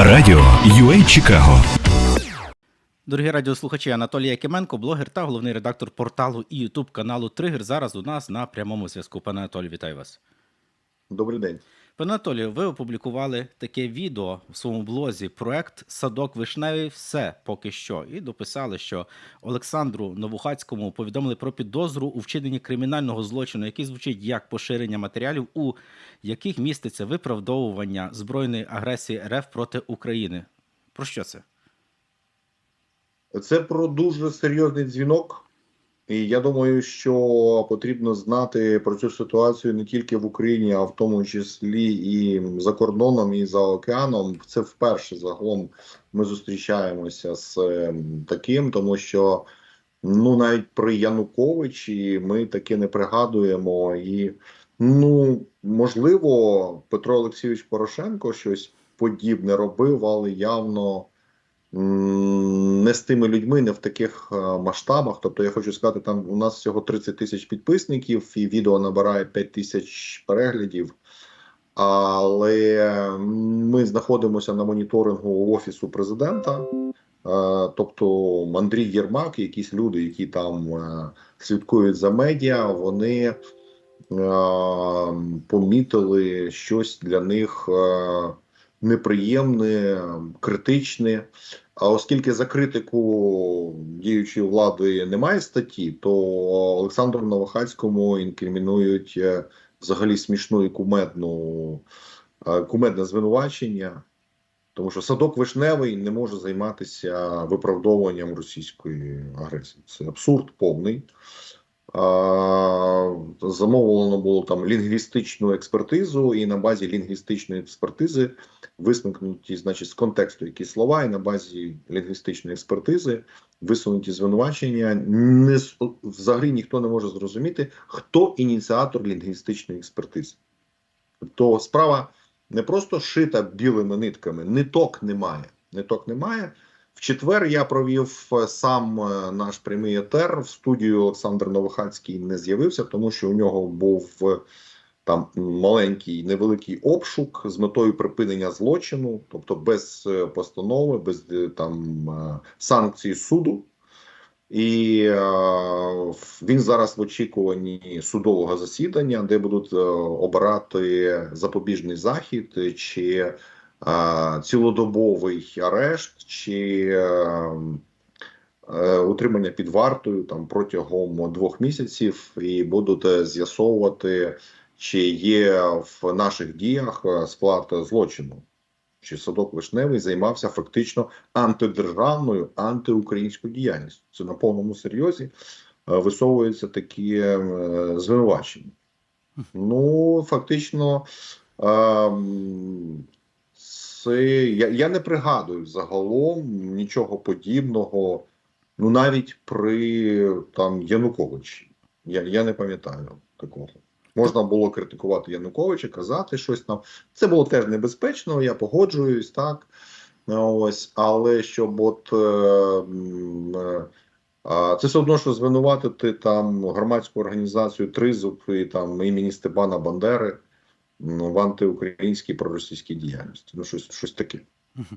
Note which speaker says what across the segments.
Speaker 1: Радіо UA Чикаго.
Speaker 2: Дорогі радіослухачі, Анатолій Якименко, блогер та головний редактор порталу і Ютуб каналу Тригер. Зараз у нас на прямому зв'язку. Пане Анатолію, вітаю вас.
Speaker 3: Добрий день.
Speaker 2: Пане Анатолію, ви опублікували таке відео в своєму блозі проект Садок Вишневий. Все поки що. І дописали, що Олександру Новухацькому повідомили про підозру у вчиненні кримінального злочину, який звучить як поширення матеріалів, у яких міститься виправдовування збройної агресії РФ проти України. Про що це?
Speaker 3: Це про дуже серйозний дзвінок, і я думаю, що потрібно знати про цю ситуацію не тільки в Україні, а в тому числі і за кордоном, і за океаном. Це вперше загалом ми зустрічаємося з ем, таким, тому що ну навіть при Януковичі ми таке не пригадуємо. І ну можливо, Петро Олексійович Порошенко щось подібне робив, але явно. Не з тими людьми, не в таких е, масштабах. Тобто, я хочу сказати, там у нас всього 30 тисяч підписників, і відео набирає 5 тисяч переглядів. Але ми знаходимося на моніторингу офісу президента. Е, Тобто Андрій Єрмак, якісь люди, які там е, слідкують за медіа, вони помітили щось для них неприємне, критичне. А оскільки за критику діючої влади немає статті, то Олександру Новохацькому інкримінують е, взагалі смішну і кумедну е, кумедне звинувачення, тому що садок вишневий не може займатися виправдовуванням російської агресії. Це абсурд повний. Замовлено було там лінгвістичну експертизу, і на базі лінгвістичної експертизи висмикнуті, значить, з контексту якісь слова, і на базі лінгвістичної експертизи висунуті звинувачення. Не взагалі ніхто не може зрозуміти, хто ініціатор лінгвістичної експертизи. Тобто справа не просто шита білими нитками, ниток немає. Ниток немає. В четвер я провів е, сам е, наш прямий етер в студію. Олександр Новохацький не з'явився, тому що у нього був е, там маленький невеликий обшук з метою припинення злочину, тобто без постанови, без там санкцій суду. І він зараз в очікуванні судового засідання, де будуть обирати запобіжний захід чи цілодобовий арешт, чи е, е, утримання під вартою там протягом двох місяців, і будуть з'ясовувати, чи є в наших діях е, склад злочину. Чи садок вишневий займався фактично антидержавною, антиукраїнською діяльністю. Це на повному серйозі висовуються такі звинувачення. Ну, фактично, ем, це я, я не пригадую загалом нічого подібного. Ну, навіть при там Януковичі. Я, я не пам'ятаю такого. Можна було критикувати Януковича, казати щось там. Це було теж небезпечно, я погоджуюсь, так. Ось, але щоб от. Е, е, це все одно, що звинуватити там громадську організацію Тризуб і там імені Степана Бандери в антиукраїнській проросійській діяльності. Ну, щось, щось таке,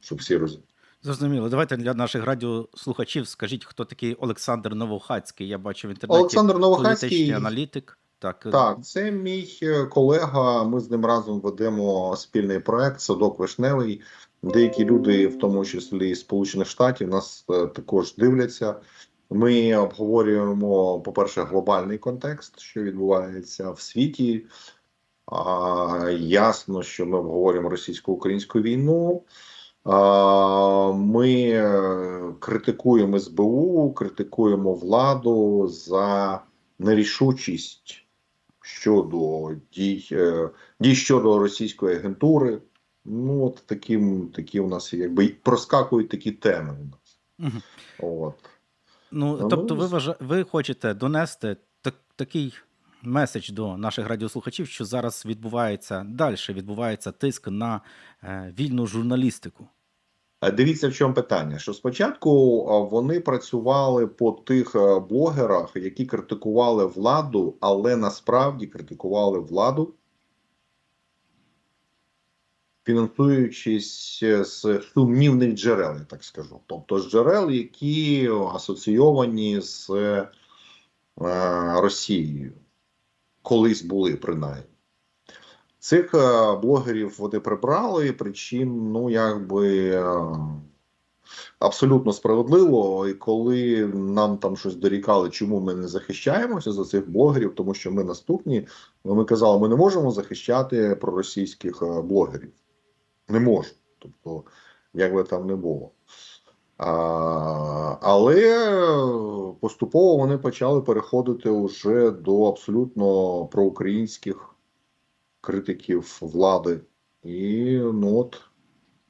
Speaker 3: щоб всі розуміли.
Speaker 2: Зрозуміло. Давайте для наших радіослухачів скажіть, хто такий Олександр Новохацький. Я бачу в інтернеті
Speaker 3: Олександр Новохацький.
Speaker 2: політичний аналітик. Так,
Speaker 3: Так, це мій е, колега. Ми з ним разом ведемо спільний проект Садок Вишневий. Деякі люди, в тому числі з Сполучених Штатів, нас е, також дивляться. Ми обговорюємо, по-перше, глобальний контекст, що відбувається в світі. А, ясно, що ми обговорюємо російсько-українську війну. А, ми е, критикуємо СБУ, критикуємо владу за нерішучість щодо дій, е, дій щодо російської агентури. Ну, от такі, такі у нас якби проскакують такі теми у нас.
Speaker 2: Мгм.
Speaker 3: От.
Speaker 2: Ну,
Speaker 3: Ну,
Speaker 2: тобто, ви
Speaker 3: з-
Speaker 2: ви хочете донести так, такий меседж до наших радіослухачів, що зараз відбувається далі, відбувається тиск на е, вільну журналістику.
Speaker 3: Е, Дивіться, в чому питання. Що спочатку вони працювали по тих е, блогерах, які критикували владу, але насправді критикували владу фінансуючись з сумнівних джерел, я так скажу. Тобто з джерел, які асоційовані з е, Росією, колись були принаймні. Цих е, блогерів вони прибрали, причин, ну якби е, абсолютно справедливо. І коли нам там щось дорікали, чому ми не захищаємося за цих блогерів, тому що ми наступні, ну, ми казали, ми не можемо захищати проросійських е, блогерів. Не можемо. Тобто, як би там не було. Але поступово вони почали переходити вже до абсолютно проукраїнських критиків влади. І ну от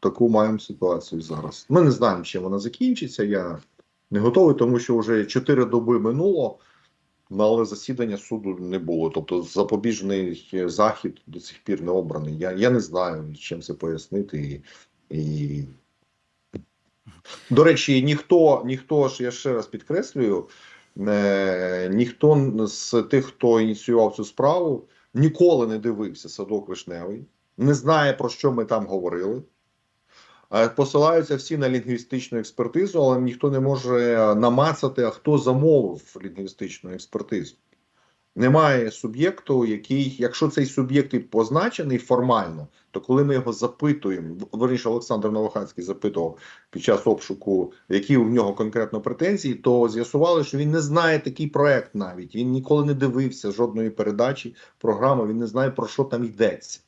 Speaker 3: таку маємо ситуацію зараз. Ми не знаємо, чим вона закінчиться. Я не готовий, тому що вже 4 доби минуло, ну, але засідання суду не було. Тобто запобіжний захід до цих пір не обраний. Я, я не знаю, чим це пояснити. І, і... До речі, ніхто, ніхто ж я ще раз підкреслюю, е, ніхто з тих, хто ініціював цю справу, ніколи не дивився садок вишневий, не знає про що ми там говорили. Е, Посилаються всі на лінгвістичну експертизу, але ніхто не може намацати, а хто замовив лінгвістичну експертизу. Немає суб'єкту, який, якщо цей суб'єкт і позначений формально, то коли ми його запитуємо, верніше Олександр Новохацький запитував під час обшуку, які в нього конкретно претензії, то з'ясували, що він не знає такий проект навіть. Він ніколи не дивився жодної передачі, програми, він не знає про що там йдеться.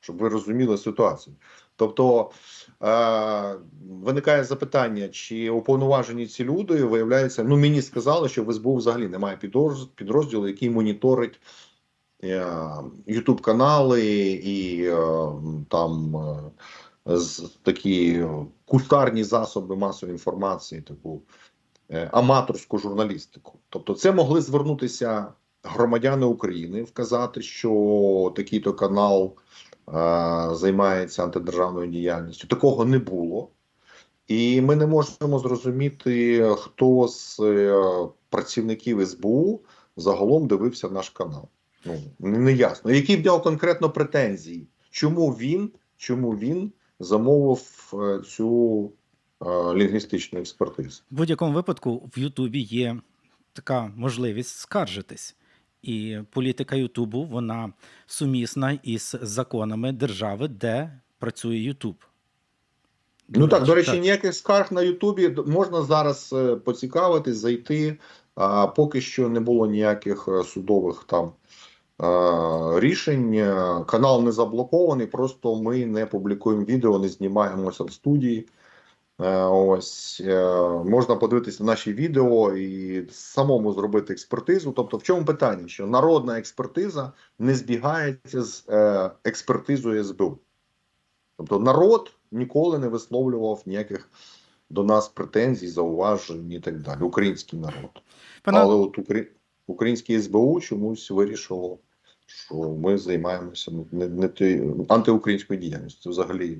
Speaker 3: Щоб ви розуміли ситуацію. Тобто виникає запитання, чи уповноважені ці люди виявляється, ну мені сказали, що в СБУ взагалі немає підрозділу, який моніторить Ютуб канали і е, там е, такі кустарні засоби масової інформації, таку е, аматорську журналістику. Тобто, це могли звернутися громадяни України, вказати, що такий-то канал е, займається антидержавною діяльністю. Такого не було. І ми не можемо зрозуміти, хто з е, працівників СБУ загалом дивився наш канал. Ну не ясно. Які в нього конкретно претензії? Чому він, чому він замовив е, цю е, лінгвістичну експертизу?
Speaker 2: В будь-якому випадку в Ютубі є така можливість скаржитись. І політика Ютубу вона сумісна із законами держави, де працює Ютуб.
Speaker 3: Ну так, до речі, ніяких скарг на Ютубі можна зараз е, поцікавитись, зайти. А поки що не було ніяких е, судових там рішень. Е, Канал не заблокований, просто ми не публікуємо відео, не знімаємося в студії. Е, Ось е, можна подивитися наші відео і самому зробити експертизу. Тобто, в чому питання? Що народна експертиза не збігається з е, експертизою СБУ. Тобто народ ніколи не висловлював ніяких до нас претензій, зауважень і так далі. Український народ.
Speaker 2: Пане,
Speaker 3: Але от Укра... українське СБУ чомусь вирішило, що ми займаємося не, не тією антиукраїнською діяльністю. Взагалі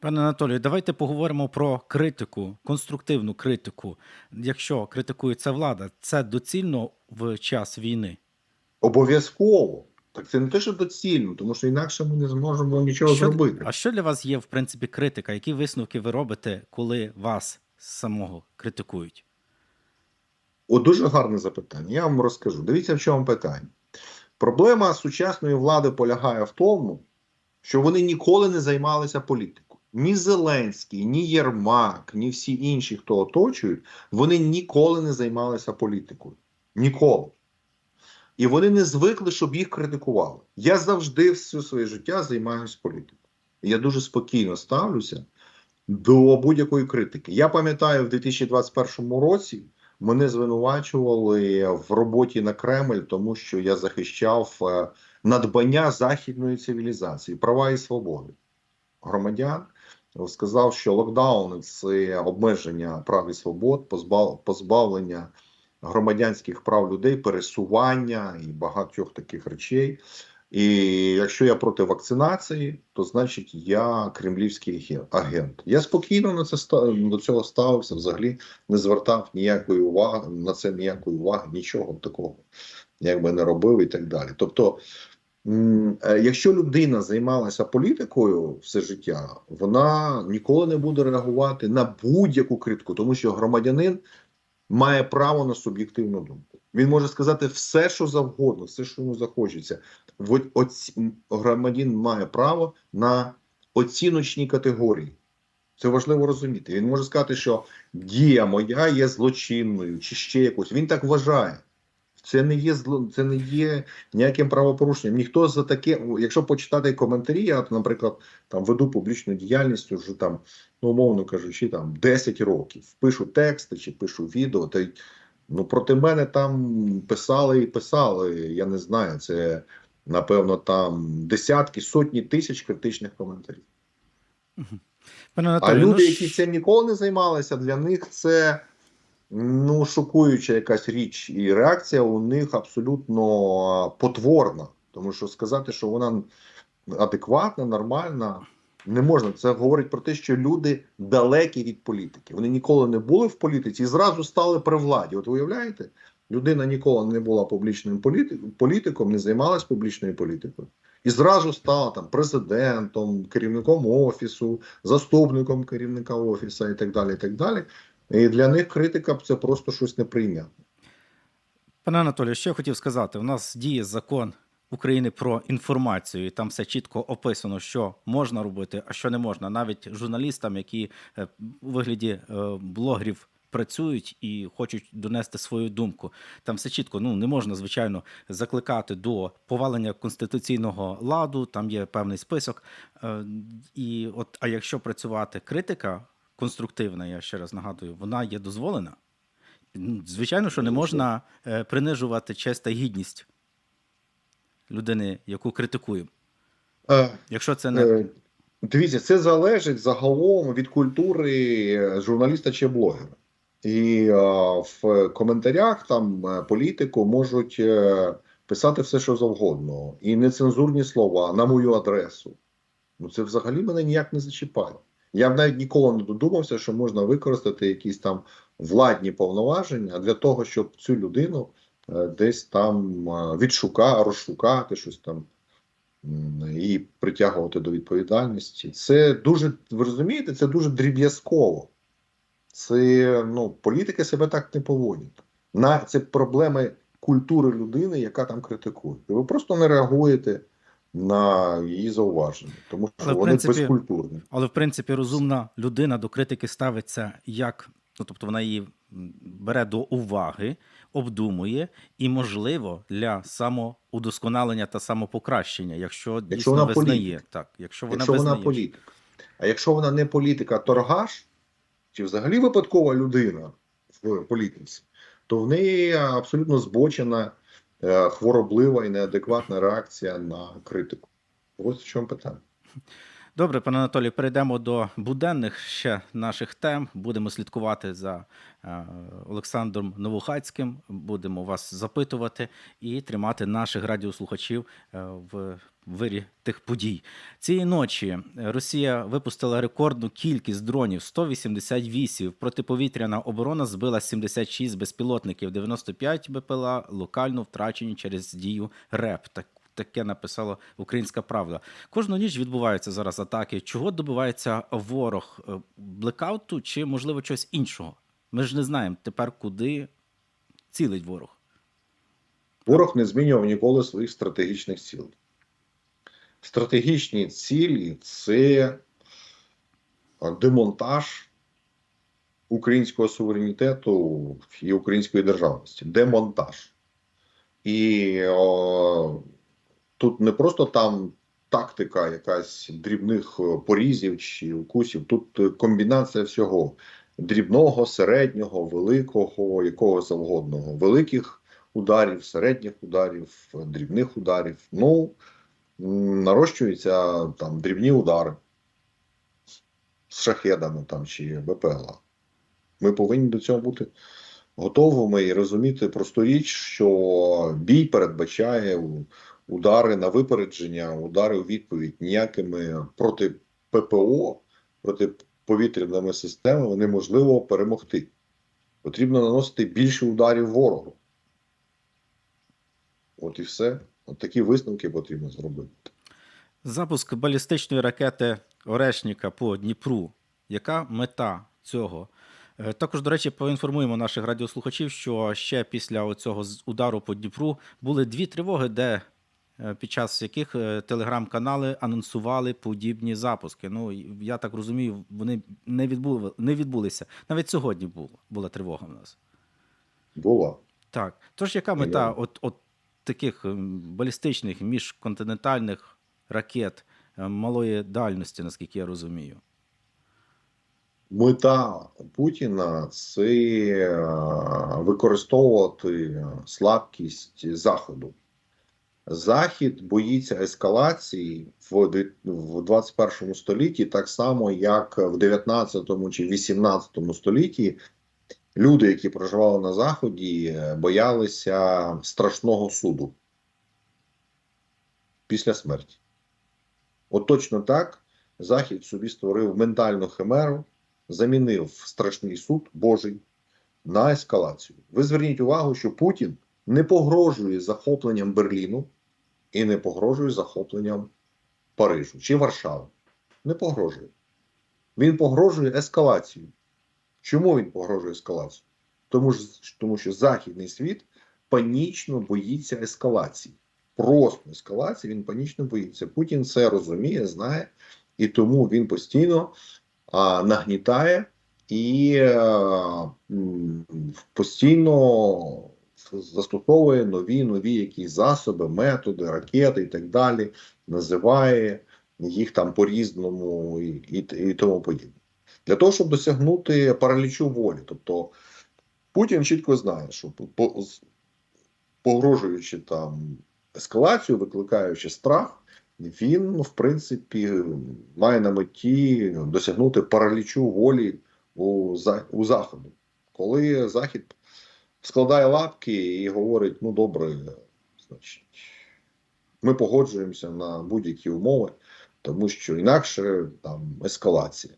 Speaker 2: пане Анатолію, давайте поговоримо про критику, конструктивну критику. Якщо критикується влада, це доцільно в час війни.
Speaker 3: обов'язково. Так це не те, що доцільно, тому що інакше ми не зможемо нічого
Speaker 2: Що-
Speaker 3: зробити.
Speaker 2: А що для вас є, в принципі, критика? Які висновки ви робите, коли вас самого критикують?
Speaker 3: О, дуже гарне запитання. Я вам розкажу. Дивіться, в чому питання. Проблема сучасної влади полягає в тому, що вони ніколи не займалися політикою. Ні Зеленський, ні Єрмак, ні всі інші, хто оточують, вони ніколи не займалися політикою. Ніколи. І вони не звикли, щоб їх критикували. Я завжди все своє життя займаюся політикою. Я дуже спокійно ставлюся до будь-якої критики. Я пам'ятаю, в 2021 році мене звинувачували в роботі на Кремль, тому що я захищав е, надбання західної цивілізації, права і свободи громадян. Сказав, що локдауни це обмеження прав і свобод, позбавлення громадянських прав людей, пересування і багатьох таких речей. І якщо я проти вакцинації, то значить я кремлівський агент. Я спокійно на це до цього ставився, взагалі не звертав ніякої уваги на це ніякої уваги, нічого такого якби не робив і так далі. Тобто якщо людина займалася політикою все життя, вона ніколи не буде реагувати на будь-яку критику, тому що громадянин має право на суб'єктивну думку. Він може сказати все, що завгодно, все, що йому захочеться. Громадянин має право на оціночні категорії. Це важливо розуміти. Він може сказати, що дія моя є злочинною чи ще якось. Він так вважає. Це не є зло, це не є ніяким правопорушенням. Ніхто за таке, якщо почитати коментарі, я, наприклад, там веду публічну діяльність вже там, ну умовно кажучи, там 10 років. Пишу тексти чи пишу відео. Та ну проти мене там писали і писали. Я не знаю, це напевно там десятки, сотні тисяч критичних коментарів.
Speaker 2: Пане
Speaker 3: А люди,
Speaker 2: ну,
Speaker 3: які
Speaker 2: ж-
Speaker 3: цим ніколи не займалися, для них це ну, шокуюча якась річ, і реакція у них абсолютно потворна. Тому що сказати, що вона адекватна, нормальна, не можна. Це говорить про те, що люди далекі від політики. Вони ніколи не були в політиці і зразу стали при владі. От уявляєте? Людина ніколи не була публічним політиком, не займалась публічною політикою. І зразу стала там президентом, керівником офісу, заступником керівника офісу і так далі. І так далі. І для них критика це просто щось неприйнятне.
Speaker 2: Пане Анатолію, що я хотів сказати? У нас діє закон України про інформацію, і там все чітко описано, що можна робити, а що не можна. Навіть журналістам, які е, у вигляді е, блогерів працюють і хочуть донести свою думку. Там все чітко. Ну не можна, звичайно, закликати до повалення конституційного ладу. Там є певний список. Е, І от, а якщо працювати критика конструктивна, я ще раз нагадую, вона є дозволена. Звичайно, що не можна е, принижувати честь та гідність людини, яку критикуємо. Якщо це не
Speaker 3: Е, Дивіться, це залежить загалом від культури е, журналіста чи блогера. І е, в коментарях там політику можуть писати все, що завгодно, і нецензурні слова на мою адресу. Ну це взагалі мене ніяк не зачіпає. Я б навіть ніколи не додумався, що можна використати якісь там владні повноваження для того, щоб цю людину е, десь там е, відшукати, розшукати щось там і притягувати до відповідальності. Це дуже, ви розумієте, це дуже дріб'язково. Це ну, політики себе так не поводять. На це проблеми культури людини, яка там критикує. Ви просто не реагуєте на її зауваження, тому що
Speaker 2: Але,
Speaker 3: вони
Speaker 2: принципі,
Speaker 3: безкультурні.
Speaker 2: але в принципі розумна людина до критики ставиться як, ну тобто вона її бере до уваги, обдумує і, можливо, для самоудосконалення та самопокращення, якщо дійсно
Speaker 3: вона
Speaker 2: визнає.
Speaker 3: політик.
Speaker 2: Так, якщо вона
Speaker 3: Якщо
Speaker 2: визнає.
Speaker 3: вона політик. А якщо вона не політик, а торгаш, чи взагалі випадкова людина в політиці, то в неї абсолютно збочена, хвороблива і неадекватна реакція на критику. Ось в чому питання.
Speaker 2: Добре, пане Анатолій, перейдемо до буденних ще наших тем. Будемо слідкувати за е, Олександром Новохацьким. Будемо вас запитувати і тримати наших радіослухачів е, в вирі тих подій. Цієї ночі Росія випустила рекордну кількість дронів 188. Протиповітряна оборона збила 76 безпілотників, 95 БПЛА локально втрачені через дію РЕП. Так таке написала Українська Правда. Кожну ніч відбуваються зараз атаки. Чого добивається ворог? Е, Блекауту чи, можливо, чогось іншого? Ми ж не знаємо тепер, куди цілить ворог.
Speaker 3: Ворог не змінював ніколи своїх стратегічних цілей. Стратегічні цілі це демонтаж українського суверенітету і української державності. Демонтаж. І о, тут не просто там тактика якась дрібних е, порізів чи укусів, тут е, комбінація всього дрібного, середнього, великого, якого завгодного, великих ударів, середніх ударів, дрібних ударів. Ну, нарощуються там дрібні удари з шахедами там чи БПЛА. Ми повинні до цього бути готовими і розуміти просту річ, що бій передбачає удари на випередження, удари у відповідь ніякими проти ППО, проти повітряними системами неможливо перемогти. Потрібно наносити більше ударів ворогу. От і все. От такі висновки потрібно зробити.
Speaker 2: Запуск балістичної ракети Орешніка по Дніпру. Яка мета цього? Е, Також, до речі, поінформуємо наших радіослухачів, що ще після цього удару по Дніпру були дві тривоги, де під час яких е, телеграм-канали анонсували подібні запуски. Ну я так розумію, вони не відбули, не відбулися. Навіть сьогодні було, була тривога в нас.
Speaker 3: Була.
Speaker 2: Так. Тож, яка мета
Speaker 3: Я-
Speaker 2: от, от таких балістичних міжконтинентальних ракет е, малої дальності, наскільки я розумію?
Speaker 3: Мета Путіна це е, використовувати слабкість Заходу. Захід боїться ескалації в 21 столітті, так само, як в 19 чи 18 столітті люди, які проживали на Заході, боялися страшного суду після смерті. От точно так Захід собі створив ментальну химеру, замінив страшний суд Божий на ескалацію. Ви зверніть увагу, що Путін не погрожує захопленням Берліну і не погрожує захопленням Парижу чи Варшави. Не погрожує. Він погрожує ескалацією. Чому він погрожує ескалацією? Тому, тому що західний світ панічно боїться ескалації. Просто ескалації він панічно боїться. Путін це розуміє, знає, і тому він постійно а, нагнітає і е, м, постійно застосовує нові нові якісь засоби, методи, ракети і так далі, називає їх там по-різному і, і, і тому подібне. Для того, щоб досягнути паралічу волі. Тобто Путін чітко знає, що по- по- погрожуючи там ескалацію, викликаючи страх, він, в принципі, має на меті досягнути паралічу волі у, у Заходу. Коли Захід складає лапки і говорить: ну добре, значить, ми погоджуємося на будь-які умови, тому що інакше там ескалація.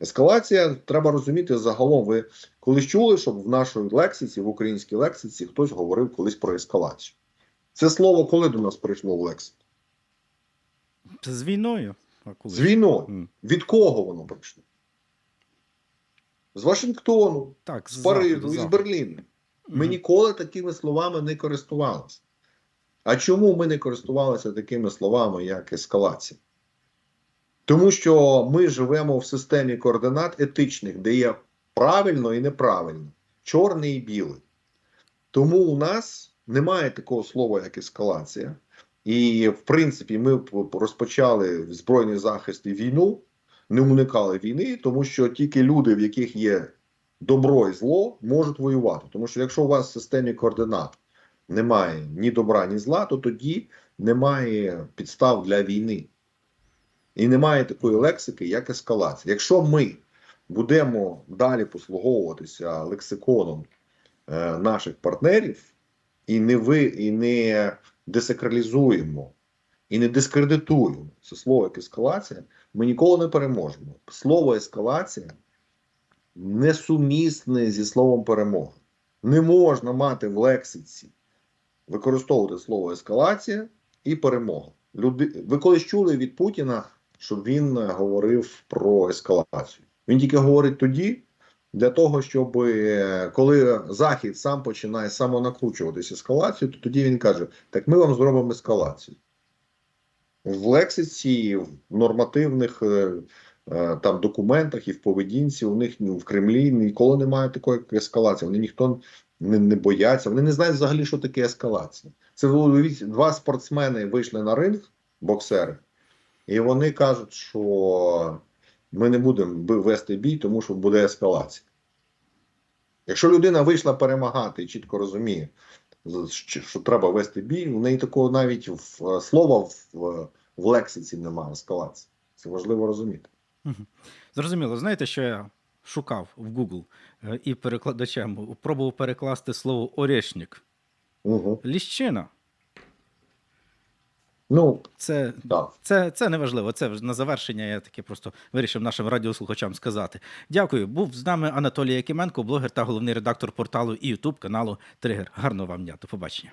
Speaker 3: Ескалація треба розуміти загалом. Ви колись чули, щоб в нашій лексиці, в українській лексиці, хтось говорив колись про ескалацію. Це слово коли до нас прийшло в лексику?
Speaker 2: Це з війною. А коли?
Speaker 3: З війною.
Speaker 2: М,
Speaker 3: Від кого воно прийшло? З Вашингтону,
Speaker 2: Так,
Speaker 3: з
Speaker 2: з
Speaker 3: Парижу, із. Берліну. Ми ніколи такими словами не користувалися. А чому ми не користувалися такими словами, як ескалація? Тому що ми живемо в системі координат етичних, де є правильно і неправильно, чорне і біле. Тому у нас немає такого слова, як ескалація. І, в принципі, ми розпочали збройний захист і війну, не уникали війни, тому що тільки люди, в яких є добро і зло, можуть воювати. Тому що якщо у вас в системі координат немає ні добра, ні зла, то тоді немає підстав для війни. І немає такої лексики, як ескалація. Якщо ми будемо далі послуговуватися лексиконом е, наших партнерів і не ви, і не десакралізуємо, і не дискредитуємо це слово як ескалація, ми ніколи не переможемо. Слово ескалація несумісне зі словом перемога. Не можна мати в лексиці використовувати слово ескалація і перемога. Люди... Ви колись чули від Путіна, щоб він говорив про ескалацію. Він тільки говорить тоді, для того, щоб е, коли Захід сам починає самонакручуватись ескалацію, то тоді він каже: так ми вам зробимо ескалацію. В лексиці, в нормативних е, там документах і в поведінці у них ну, в Кремлі ніколи немає такої ескалації. Вони ніхто не, не бояться. Вони не знають взагалі, що таке ескалація. Це два спортсмени вийшли на ринг, боксери, і вони кажуть, що ми не будемо вести бій, тому що буде ескалація. Якщо людина вийшла перемагати і чітко розуміє, що що треба вести бій, у неї такого навіть в е, слова в, в лексиці немає ескалації. Це важливо розуміти.
Speaker 2: Зрозуміло, знаєте, що я шукав в Google е, і перекладачем пробував перекласти слово орешник.
Speaker 3: Угу.
Speaker 2: Ліщина.
Speaker 3: Ну,
Speaker 2: Це,
Speaker 3: так.
Speaker 2: це, це не важливо. Це на завершення я таки просто вирішив нашим радіослухачам сказати. Дякую. Був з нами Анатолій Якименко, блогер та головний редактор порталу і Ютуб каналу Тригер. Гарного вам дня. До побачення.